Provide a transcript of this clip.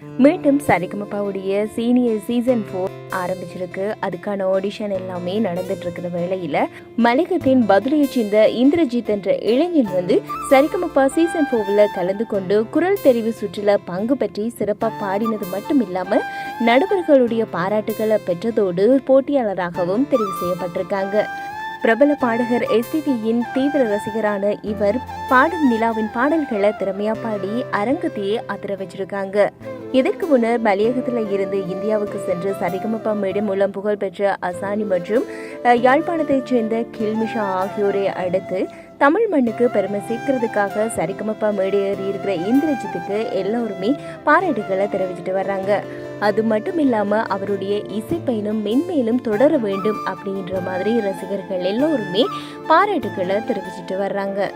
மீண்டும் சரிகமப்பாவுடைய senior season four ஆரம்பிச்சிருக்கு. அதுக்கான ஆடிஷன் எல்லாமே நடந்துட்டு இருக்கிற வேளையில மலையகத்தின் பதிலையை சேர்ந்த இந்திரஜித் என்ற இளைஞன் வந்து சரிகமப்பா சீசன் ஃபோர்ல கலந்து கொண்டு குரல் தெரிவு சுற்றுல பங்கு பற்றி சிறப்பாக பாடினது மட்டும் இல்லாம நடுவர்களுடைய பாராட்டுகளை பெற்றதோடு போட்டியாளராகவும் தெரிவு செய்யப்பட்டிருக்காங்க. பிரபல பாடகர் எஸ்பிபியின் தீவிர ரசிகரான இவர் பாடும் நிலாவின் பாடல்களை திறமையா பாடி அரங்கத்தையே அதிர வச்சிருக்காங்க. இதற்கு முன்னர் மலையகத்தில் இருந்து இந்தியாவுக்கு சென்று சரிகமப்பா மேடை மூலம் புகழ்பெற்ற அசானி மற்றும் யாழ்ப்பாணத்தைச் சேர்ந்த கில்மிஷா ஆகியோரை அடுத்து தமிழ் மண்ணுக்கு பெருமை சேர்க்கறதுக்காக சரிகமப்பா மேடையேறி இருக்கிற இந்திரஜித்துக்கு எல்லோருமே பாராட்டுகளை தெரிவிச்சிட்டு வர்றாங்க. அது மட்டும் இல்லாம அவருடைய இசைப்பயணம் மென்மேலும் தொடர வேண்டும் அப்படின்ற மாதிரி ரசிகர்கள் எல்லோருமே பாராட்டுகளை தெரிவிச்சிட்டு வர்றாங்க.